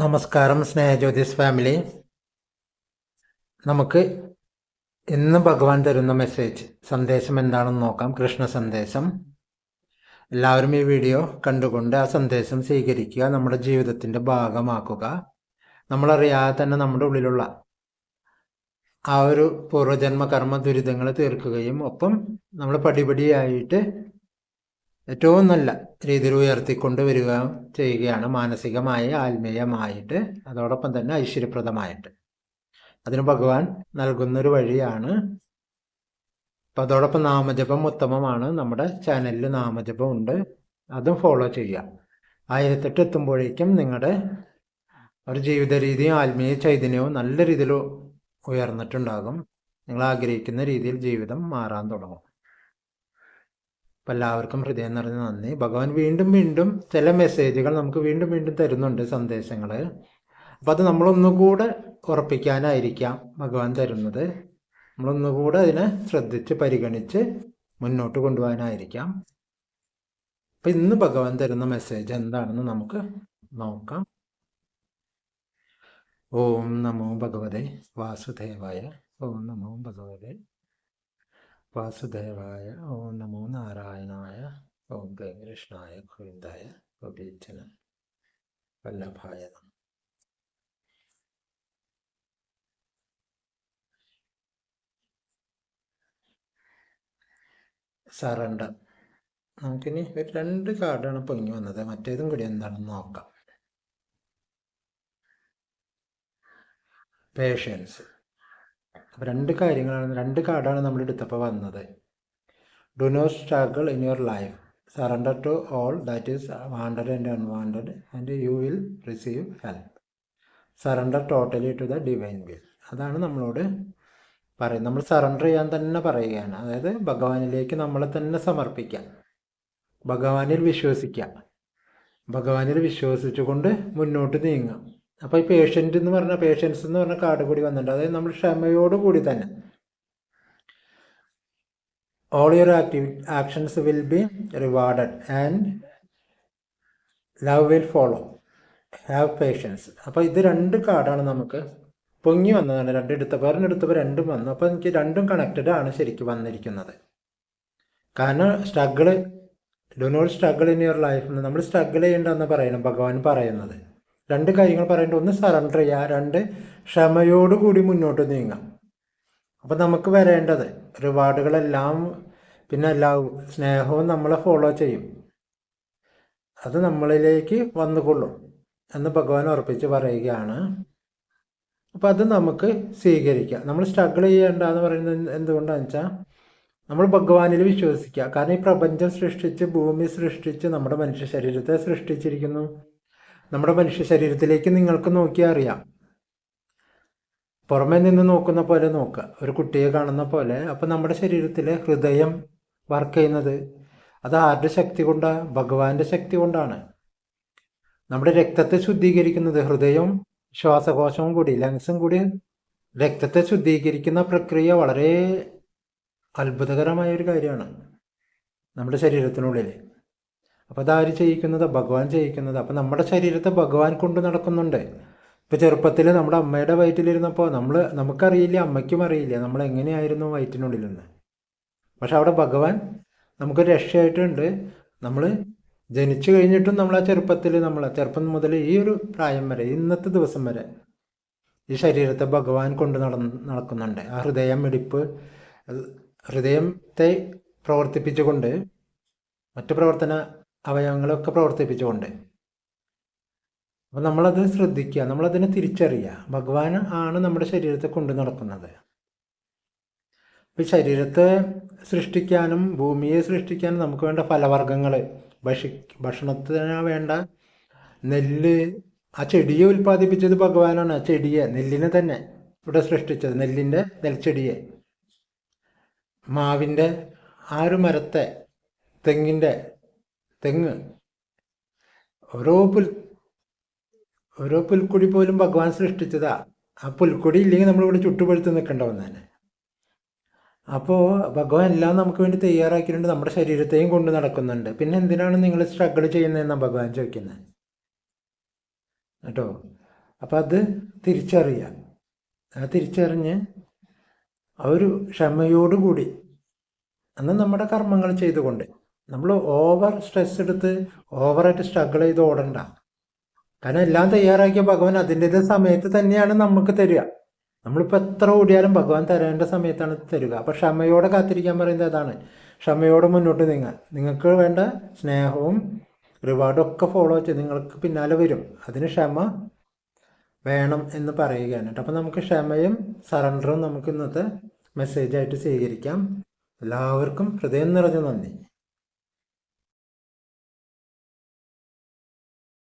നമസ്കാരം സ്നേഹജ്യോതിസ് ഫാമിലി നമുക്ക് ഇന്ന് ഭഗവാൻ തരുന്ന മെസ്സേജ് സന്ദേശം എന്താണെന്ന് നോക്കാം. കൃഷ്ണ സന്ദേശം. എല്ലാവരും ഈ വീഡിയോ കണ്ടുകൊണ്ട് ആ സന്ദേശം സ്വീകരിക്കുക നമ്മുടെ ജീവിതത്തിന്റെ ഭാഗമാക്കുക. നമ്മളറിയാതെ തന്നെ നമ്മുടെ ഉള്ളിലുള്ള ആ ഒരു പൂർവജന്മ കർമ്മ ദുരിതങ്ങൾ തീർക്കുകയും ഒപ്പം നമ്മൾ പടിപടിയായിട്ട് ഏറ്റവും നല്ല രീതിയിൽ ഉയർത്തിക്കൊണ്ട് വരിക ചെയ്യുകയാണ് മാനസികമായി ആത്മീയമായിട്ട് അതോടൊപ്പം തന്നെ ഐശ്വര്യപ്രദമായിട്ട്. അതിന് ഭഗവാൻ നൽകുന്നൊരു വഴിയാണ്. അപ്പം അതോടൊപ്പം നാമജപം ഉത്തമമാണ്. നമ്മുടെ ചാനലിൽ നാമജപം ഉണ്ട്. അതും ഫോളോ ചെയ്യുക. ആയിരത്തെട്ട് എത്തുമ്പോഴേക്കും നിങ്ങളുടെ ഒരു ജീവിത രീതിയും ആത്മീയ ചൈതന്യവും നല്ല രീതിയിൽ ഉയർന്നിട്ടുണ്ടാകും. നിങ്ങൾ ആഗ്രഹിക്കുന്ന രീതിയിൽ ജീവിതം മാറാൻ തുടങ്ങും. അപ്പം എല്ലാവർക്കും ഹൃദയം നിറഞ്ഞ നന്ദി. ഭഗവാൻ വീണ്ടും വീണ്ടും ചില മെസ്സേജുകൾ നമുക്ക് വീണ്ടും വീണ്ടും തരുന്നുണ്ട് സന്ദേശങ്ങൾ അപ്പോൾ അത് നമ്മളൊന്നുകൂടെ ഉറപ്പിക്കാനായിരിക്കാം ഭഗവാൻ തരുന്നത്. നമ്മളൊന്നുകൂടെ അതിനെ ശ്രദ്ധിച്ച് പരിഗണിച്ച് മുന്നോട്ട് കൊണ്ടുപോകാനായിരിക്കാം. അപ്പം ഇന്ന് ഭഗവാൻ തരുന്ന മെസ്സേജ് എന്താണെന്ന് നമുക്ക് നോക്കാം. ഓം നമോ ഭഗവതേ വാസുദേവായ ഓം നമോ ഭഗവതേ വാസുദേവായ ഓം നമോ നാരായണായ ഓം കൃഷ്ണായ ഗോവിന്ദായ ഗോപീച്ചന വല്ലഭായ സറണ്ട നമുക്കിനി ഒരു രണ്ട് കാർഡാണ് പൊങ്ങി വന്നത്. മറ്റേതും കൂടി എന്താണെന്ന് നോക്കാം. പേഷ്യൻസ്. അപ്പോൾ രണ്ട് കാര്യങ്ങളാണ് രണ്ട് കാർഡാണ് നമ്മൾ എടുത്തപ്പോൾ വന്നത്. Do not struggle in your life surrender to all that is wanted and unwanted and you will receive help surrender totally to the divine will അതാണ് നമ്മളോട് പറയുന്നത്. നമ്മൾ സറണ്ടർ ചെയ്യാൻ തന്നെ പറയുകയാണ്. അതായത് ഭഗവാനിലേക്ക് നമ്മളെ തന്നെ സമർപ്പിക്കാം. ഭഗവാനിൽ വിശ്വസിക്കാം. ഭഗവാനിൽ വിശ്വസിച്ചുകൊണ്ട് മുന്നോട്ട് നീങ്ങാം. അപ്പോൾ ഈ പേഷ്യന്റ് എന്ന് പറഞ്ഞ പേഷ്യൻസ് എന്ന് പറഞ്ഞ കാർഡ് കൂടി വന്നിട്ടുണ്ട്. അതായത് നമ്മൾ ക്ഷമയോട് കൂടി തന്നെ. All your active actions will be rewarded and love will follow have patience അപ്പോൾ ഇത് രണ്ട് കാർഡാണ് നമുക്ക് പൊങ്ങി വന്നതാണ്. രണ്ട് എടുത്തപ്പോൾ ഒരെണ്ണം എടുത്തപ്പോൾ രണ്ടും വന്നു. അപ്പോൾ എനിക്ക് രണ്ടും കണക്റ്റഡ് ആണ് ശരിക്കും വന്നിരിക്കുന്നത്. കാരണം struggle do not struggle in your life നമ്മൾ സ്ട്രഗിൾ ചെയ്യേണ്ടെന്ന് പറയണം. ഭഗവാൻ പറയുന്നത്. രണ്ട് കാര്യങ്ങൾ പറയേണ്ട. ഒന്ന് സറണ്ടർ ചെയ്യുക. രണ്ട് ക്ഷമയോടുകൂടി മുന്നോട്ട് നീങ്ങാം അപ്പം നമുക്ക് വരേണ്ടത് റിവാർഡുകളെല്ലാം പിന്നെ എല്ലാ സ്നേഹവും നമ്മളെ ഫോളോ ചെയ്യും. അത് നമ്മളിലേക്ക് വന്നുകൊള്ളും എന്ന് ഭഗവാൻ ഉറപ്പിച്ച് പറയുകയാണ്. അപ്പം അത് നമുക്ക് സ്വീകരിക്കാം. നമ്മൾ സ്ട്രഗിൾ ചെയ്യേണ്ടെന്ന് പറയുന്നത് എന്തുകൊണ്ടാണെന്ന് വെച്ചാൽ നമ്മൾ ഭഗവാനിൽ വിശ്വസിക്കുക. കാരണം ഈ പ്രപഞ്ചം സൃഷ്ടിച്ച് ഭൂമി സൃഷ്ടിച്ച് നമ്മുടെ മനുഷ്യ ശരീരത്തെ സൃഷ്ടിച്ചിരിക്കുന്നു. നമ്മുടെ മനുഷ്യ ശരീരത്തിലേക്ക് നിങ്ങൾക്ക് നോക്കിയാൽ അറിയാം. പുറമേ നിന്ന് നോക്കുന്ന പോലെ നോക്കുക. ഒരു കുട്ടിയെ കാണുന്ന പോലെ. അപ്പോൾ നമ്മുടെ ശരീരത്തിലെ ഹൃദയം വർക്ക് ചെയ്യുന്നത് അത് ആരുടെ ശക്തി കൊണ്ടാണ് ഭഗവാന്റെ ശക്തി കൊണ്ടാണ്. നമ്മുടെ രക്തത്തെ ശുദ്ധീകരിക്കുന്നത് ഹൃദയവും ശ്വാസകോശവും കൂടി ലങ്സും കൂടി രക്തത്തെ ശുദ്ധീകരിക്കുന്ന പ്രക്രിയ വളരെ അത്ഭുതകരമായ ഒരു കാര്യമാണ് നമ്മുടെ ശരീരത്തിനുള്ളിൽ അപ്പോൾ അതാര് ചെയ്യിക്കുന്നത്? ഭഗവാൻ ചെയ്യിക്കുന്നത്. അപ്പോൾ നമ്മുടെ ശരീരത്തെ ഭഗവാൻ കൊണ്ട് നടക്കുന്നുണ്ട്. ഇപ്പോൾ ചെറുപ്പത്തിൽ നമ്മുടെ അമ്മയുടെ വയറ്റിലിരുന്നപ്പോൾ നമ്മൾ നമുക്കറിയില്ല അമ്മയ്ക്കും അറിയില്ല നമ്മൾ എങ്ങനെയായിരുന്നു വയറ്റിനുള്ളിലെന്ന് പക്ഷെ അവിടെ ഭഗവാൻ നമുക്ക് രക്ഷയായിട്ടുണ്ട്. നമ്മൾ ജനിച്ചു കഴിഞ്ഞിട്ടും നമ്മൾ ആ ചെറുപ്പത്തിൽ നമ്മൾ ചെറുപ്പം മുതൽ ഈ ഒരു പ്രായം വരെ ഇന്നത്തെ ദിവസം വരെ ഈ ശരീരത്തെ ഭഗവാൻ കൊണ്ട് നട നടക്കുന്നുണ്ട്. ആ ഹൃദയം മിടിപ്പ് ഹൃദയത്തെ പ്രവർത്തിപ്പിച്ചുകൊണ്ട് മറ്റു പ്രവർത്തന അവയവങ്ങളൊക്കെ പ്രവർത്തിപ്പിച്ചുകൊണ്ട്. അപ്പം നമ്മളത് ശ്രദ്ധിക്കുക നമ്മളതിനെ തിരിച്ചറിയുക. ഭഗവാൻ ആണ് നമ്മുടെ ശരീരത്തെ കൊണ്ടു നടക്കുന്നത് ഇപ്പം ശരീരത്തെ സൃഷ്ടിക്കാനും ഭൂമിയെ സൃഷ്ടിക്കാനും നമുക്ക് വേണ്ട ഫലവർഗങ്ങൾ ഭക്ഷി ഭക്ഷണത്തിന് വേണ്ട നെല്ല്. ആ ചെടിയെ ഉൽപ്പാദിപ്പിച്ചത് ഭഗവാനാണ് ആ ചെടിയെ നെല്ലിനെ തന്നെ ഇവിടെ സൃഷ്ടിച്ചത് നെല്ലിന്റെ നെൽച്ചെടിയെ. മാവിന്റെ ആ ഒരു മരത്തെ തെങ്ങിന്റെ തെങ്ങ്. ഓരോ പുൽ ഓരോ പുൽക്കൊടി പോലും ഭഗവാൻ സൃഷ്ടിച്ചതാ. ആ പുൽക്കൊടി ഇല്ലെങ്കിൽ നമ്മളിവിടെ ചുട്ടുപഴുത്ത് നിൽക്കേണ്ടവൻ തന്നെ അപ്പോൾ ഭഗവാൻ എല്ലാം നമുക്ക് വേണ്ടി തയ്യാറാക്കിയിട്ടുണ്ട്. നമ്മുടെ ശരീരത്തെയും കൊണ്ട് നടക്കുന്നുണ്ട്. പിന്നെ എന്തിനാണ് നിങ്ങൾ സ്ട്രഗിൾ ചെയ്യുന്നതെന്നാണ് ഭഗവാൻ ചോദിക്കുന്നത്. കേട്ടോ? അപ്പം അത് തിരിച്ചറിയുക ആ തിരിച്ചറിഞ്ഞ് ആ ഒരു ക്ഷമയോടുകൂടി അന്ന് നമ്മുടെ കർമ്മങ്ങൾ ചെയ്തുകൊണ്ട് നമ്മൾ ഓവർ സ്ട്രെസ് എടുത്ത് ഓവറായിട്ട് സ്ട്രഗിൾ ചെയ്ത് ഓടണ്ട. കാരണം എല്ലാം തയ്യാറാക്കിയ ഭഗവാൻ അതിന്റെത് സമയത്ത് തന്നെയാണ് നമുക്ക് തരിക. നമ്മളിപ്പോൾ എത്ര ഓടിയാലും ഭഗവാൻ തരേണ്ട സമയത്താണ് തരിക. അപ്പോൾ ക്ഷമയോടെ കാത്തിരിക്കാൻ പറയുന്നത് അതാണ്. ക്ഷമയോടെ മുന്നോട്ട് നീങ്ങാൻ. നിങ്ങൾക്ക് വേണ്ട സ്നേഹവും റിവാർഡും ഒക്കെ ഫോളോ ചെയ്ത് നിങ്ങൾക്ക് പിന്നാലെ വരും. അതിന് ക്ഷമ വേണം എന്ന് പറയുകയാണ് കേട്ടോ. അപ്പം നമുക്ക് ക്ഷമയും സറണ്ടറും നമുക്ക് ഇന്നത്തെ മെസ്സേജായിട്ട് സ്വീകരിക്കാം. എല്ലാവർക്കും ഹൃദയം നിറഞ്ഞ നന്ദി.